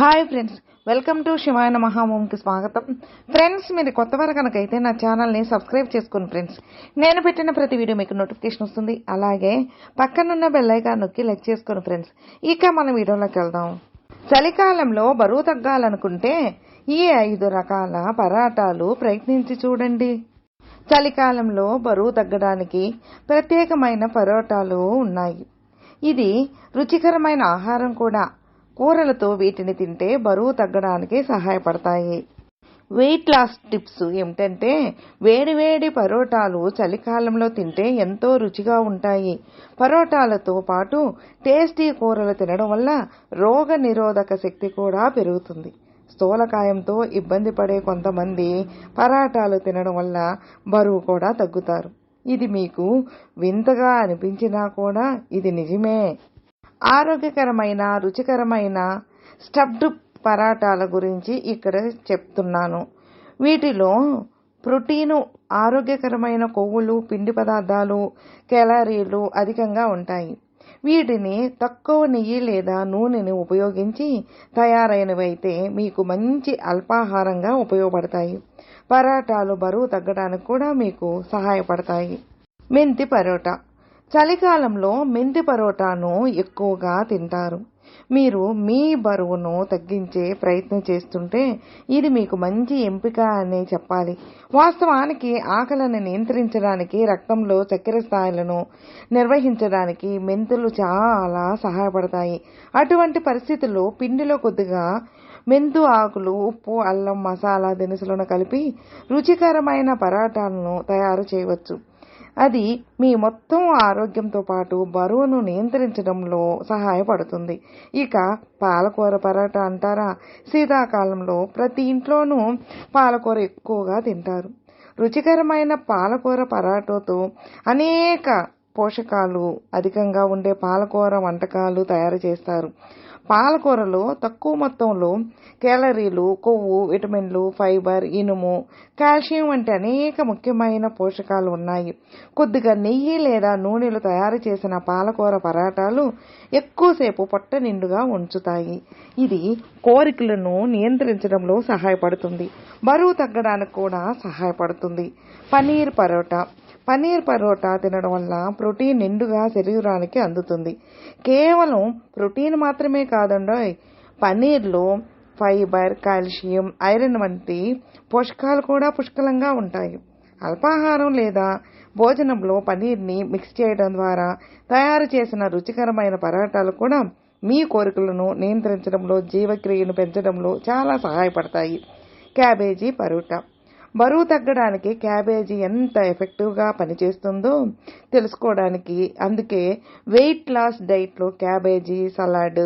Hi friends welcome to Shivayana మహామోమ్కి స్వాగతం. Friends మీరు కొత్త వారు కనుకైతే నా ఛానల్ని సబ్స్క్రైబ్ చేసుకోండి ఫ్రెండ్స్. నేను పెట్టిన ప్రతి వీడియో మీకు నోటిఫికేషన్ వస్తుంది. అలాగే పక్కనున్న బెల్లైగా నొక్కి లైక్ చేసుకోండి ఫ్రెండ్స్. ఇక మన వీడియోలోకి వెళ్దాం. చలికాలంలో బరువు తగ్గాలనుకుంటే ఈ ఐదు రకాల పరాటాలు ప్రయత్నించి చూడండి. చలికాలంలో బరువు తగ్గడానికి ప్రత్యేకమైన పరోటాలు ఉన్నాయి. ఇది రుచికరమైన ఆహారం కూడా. కూరలతో వీటిని తింటే బరువు తగ్గడానికి సహాయపడతాయి. వెయిట్ లాస్ టిప్స్ ఏమిటంటే వేడివేడి పరోటాలు చలికాలంలో తింటే ఎంతో రుచిగా ఉంటాయి. పరోటాలతో పాటు టేస్టీ కూరలు తినడం వల్ల రోగ నిరోధక శక్తి కూడా పెరుగుతుంది. స్థూలకాయంతో ఇబ్బంది పడే కొంతమంది పరాటాలు తినడం వల్ల బరువు కూడా తగ్గుతారు. ఇది మీకు వింతగా అనిపించినా కూడా ఇది నిజమే. ఆరోగ్యకరమైన రుచికరమైన స్టఫ్డ్ పరాటాల గురించి ఇక్కడ చెప్తున్నాను. వీటిలో ప్రోటీను ఆరోగ్యకరమైన కొవ్వులు పిండి పదార్థాలు క్యాలరీలు అధికంగా ఉంటాయి. వీటిని తక్కువ నెయ్యి లేదా నూనెని ఉపయోగించి తయారైనవైతే మీకు మంచి అల్పాహారంగా ఉపయోగపడతాయి. పరాటాలు బరువు తగ్గడానికి కూడా మీకు సహాయపడతాయి. మెంతి పరోటా. చలికాలంలో మెంతి పరోటాను ఎక్కువగా తింటారు. మీరు మీ బరువును తగ్గించే ప్రయత్నం చేస్తుంటే ఇది మీకు మంచి ఎంపిక అని చెప్పాలి. వాస్తవానికి ఆకలిని నియంత్రించడానికి రక్తంలో చక్కెర స్థాయిలను నిర్వహించడానికి మెంతులు చాలా సహాయపడతాయి. అటువంటి పరిస్థితుల్లో పిండిలో కొద్దిగా మెంతు ఆకులు ఉప్పు అల్లం మసాలా దినుసులను కలిపి రుచికరమైన పరాటాలను తయారు చేయవచ్చు. అది మీ మొత్తం ఆరోగ్యంతో పాటు బరువును నియంత్రించడంలో సహాయపడుతుంది. ఇక పాలకూర పరాటా అంటారా? శీతాకాలంలో ప్రతి ఇంట్లోనూ పాలకూర ఎక్కువగా తింటారు. రుచికరమైన పాలకూర పరాటోతో అనేక పోషకాలు అధికంగా ఉండే పాలకూర వంటకాలు తయారు చేస్తారు. పాలకూరలో తక్కువ మొత్తంలో క్యాలరీలు కొవ్వు విటమిన్లు ఫైబర్ ఇనుము కాల్షియం వంటి అనేక ముఖ్యమైన పోషకాలు ఉన్నాయి. కొద్దిగా నెయ్యి లేదా నూనెలు తయారు చేసిన పాలకూర పరాటాలు ఎక్కువసేపు పొట్ట నిండుగా ఉంచుతాయి. ఇది కోరికలను నియంత్రించడంలో సహాయపడుతుంది. బరువు తగ్గడానికి కూడా సహాయపడుతుంది. పనీర్ పరోటా పన్నీర్ పరోటా తినడం వల్ల ప్రోటీన్ నిండుగా శరీరానికి అందుతుంది. కేవలం ప్రోటీన్ మాత్రమే కాదండి పన్నీర్లో ఫైబర్ కాల్షియం ఐరన్ వంటి పోషకాలు కూడా పుష్కలంగా ఉంటాయి. అల్పాహారం లేదా భోజనంలో పన్నీర్ని మిక్స్ చేయడం ద్వారా తయారు చేసిన రుచికరమైన పరాటాలు కూడా మీ కోరికలను నియంత్రించడంలో జీవక్రియను పెంచడంలో చాలా సహాయపడతాయి. క్యాబేజీ పరోటా బరువు తగ్గడానికి క్యాబేజీ ఎంత ఎఫెక్టివ్గా పనిచేస్తుందో తెలుసుకోవడానికి అందుకే వెయిట్ లాస్ డైట్లో క్యాబేజీ సలాడ్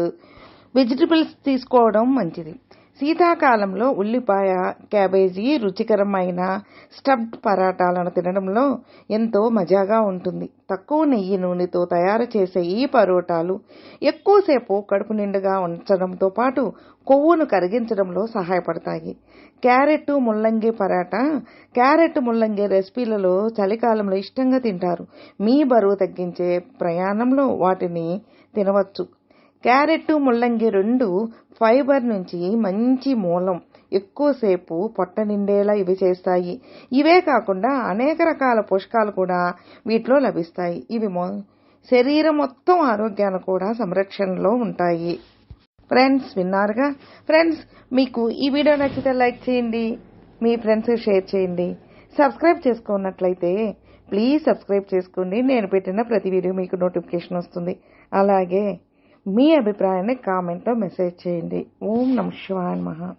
వెజిటబుల్స్ తీసుకోవడం మంచిది. శీతాకాలంలో ఉల్లిపాయ క్యాబేజీ రుచికరమైన స్టఫ్డ్ పరాటాలను తినడంలో ఎంతో మజాగా ఉంటుంది. తక్కువ నెయ్యి నూనెతో తయారు చేసే ఈ పరోటాలు ఎక్కువసేపు కడుపు నిండుగా ఉంచడంతో పాటు కొవ్వును కరిగించడంలో సహాయపడతాయి. క్యారెట్ ముల్లంగి పరాటా క్యారెట్ ముల్లంగి రెసిపీలలో చలికాలంలో ఇష్టంగా తింటారు. మీ బరువు తగ్గించే ప్రయాణంలో వాటిని తినవచ్చు. క్యారెట్ ముల్లంగి రెండు ఫైబర్ నుంచి మంచి మూలం. ఎక్కువసేపు పొట్ట నిండేలా ఇవి చేస్తాయి. ఇవే కాకుండా అనేక రకాల పోషకాలు కూడా వీటిలో లభిస్తాయి. ఇవి శరీరం మొత్తం ఆరోగ్యాన్ని కూడా సంరక్షణలో ఉంటాయి. ఫ్రెండ్స్ విన్నారుగా? ఫ్రెండ్స్ మీకు ఈ వీడియో నచ్చితే లైక్ చేయండి. మీ ఫ్రెండ్స్ షేర్ చేయండి. సబ్స్క్రైబ్ చేసుకున్నట్లయితే ప్లీజ్ సబ్స్క్రైబ్ చేసుకోండి. నేను పెట్టిన ప్రతి వీడియో మీకు నోటిఫికేషన్ వస్తుంది. అలాగే మీ అభిప్రాయాన్ని కామెంట్లో మెసేజ్ చేయండి. ఓం నమ శివాయ మహా